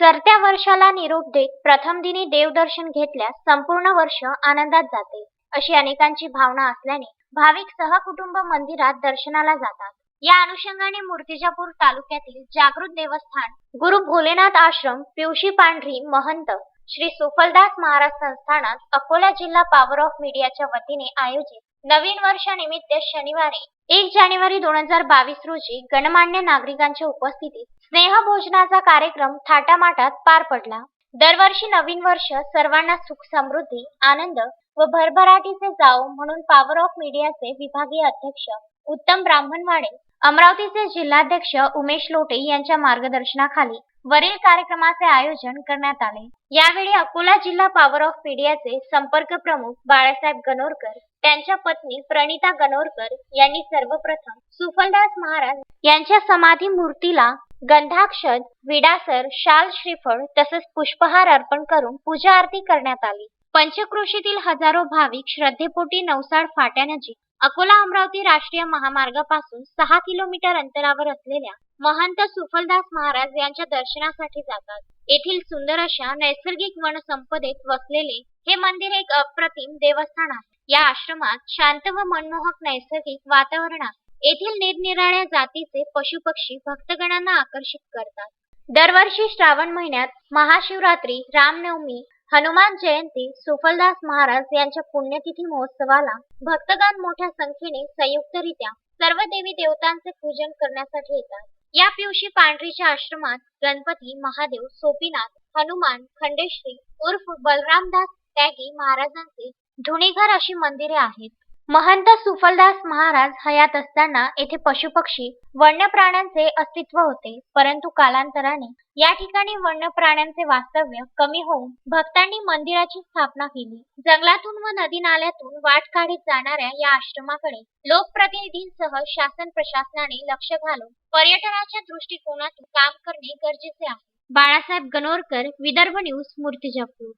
सरत्या वर्षाला निरोप देत प्रथम दिनी देवदर्शन घेतल्यास संपूर्ण वर्ष आनंदात जाते. अशी अनेकांची भावना असल्याने भाविक सहकुटुंब मंदिरात दर्शनाला जातात. या अनुषंगाने मूर्तिजापूर तालुक्यातील जागृत देवस्थान गुरु भोलेनाथ आश्रम पिवशी पांढरी महंत श्री सुफलदास महाराज संस्थानात अकोला जिल्हा पॉवर ऑफ मीडियाच्या वतीने आयोजित नवीन वर्षानिमित्त शनिवारी एक जानेवारी दोन हजार बावीस रोजी गणमान्य नागरिकांच्या उपस्थितीत स्नेहभोजनाचा कार्यक्रम थाटामाटात पार पडला. दरवर्षी नवीन वर्ष सर्वांना सुख समृद्धी आनंद व भरभराटीचे जाओ म्हणून पॉवर ऑफ मीडियाचे विभागीय अध्यक्ष उत्तम ब्राह्मणवाडे अमरावतीचे जिल्हाध्यक्ष उमेश लोटे यांच्या मार्गदर्शनाखाली वरील कार्यक्रमाचे आयोजन करण्यात आले. यावेळी अकोला जिल्हा पॉवर ऑफ मीडियाचे संपर्क प्रमुख बाळासाहेब गणोरकर त्यांच्या पत्नी प्रणिता गणोरकर यांनी सर्वप्रथम सुफलदास महाराज यांच्या समाधी मूर्तीला गंधाक्षद विडासर शाल श्रीफळ तसंच पुष्पहार अर्पण करून पूजा आरती करण्यात आली. पंचक्रोशीतील हजारो भाविक श्रद्धेपोटी नवसाळ फाट्यानजीक अकोला अमरावती राष्ट्रीय महामार्गापासून सहा किलोमीटर अंतरावर असलेल्या महंत सुफलदास महाराज यांच्या दर्शनासाठी जातात. येथील सुंदर अशा नैसर्गिक वनसंपदेत वसलेले हे मंदिर एक अप्रतिम देवस्थान आहे. या आश्रमात शांत व मनमोहक नैसर्गिक वातावरण आहे. येथील निरनिराळ्या जातीचे पशुपक्षी भक्तगणांना आकर्षित करतात. दरवर्षी श्रावण महिन्यात महाशिवरात्री रामनवमी हनुमान जयंती सुफलदास महाराज यांच्या पुण्यतिथी महोत्सवाला भक्तगण मोठ्या संख्येने संयुक्तरित्या सर्व देवी देवतांचे पूजन करण्यासाठी येतात. या पिवशी पांढरीच्या आश्रमात गणपती महादेव सोपीनाथ हनुमान खंडेश्री उर्फ बलरामदास त्यागी महाराजांचे धुणीघर अशी मंदिरे आहेत. महंत सुफलदास महाराज हयात असताना येथे पशुपक्षी वन्य प्राण्यांचे अस्तित्व होते. परंतु कालांतराने या ठिकाणी वन्य प्राण्यांचे वास्तव्य कमी होऊन भक्तांनी मंदिराची स्थापना केली. जंगलातून व नदी नाल्यातून वाट काढीत जाणाऱ्या या आश्रमाकडे लोकप्रतिनिधींसह शासन प्रशासनाने लक्ष घालून पर्यटनाच्या दृष्टिकोनातून काम करणे गरजेचे आहे. बाळासाहेब गणोरकर विदर्भ न्यूज मूर्तिजापूर.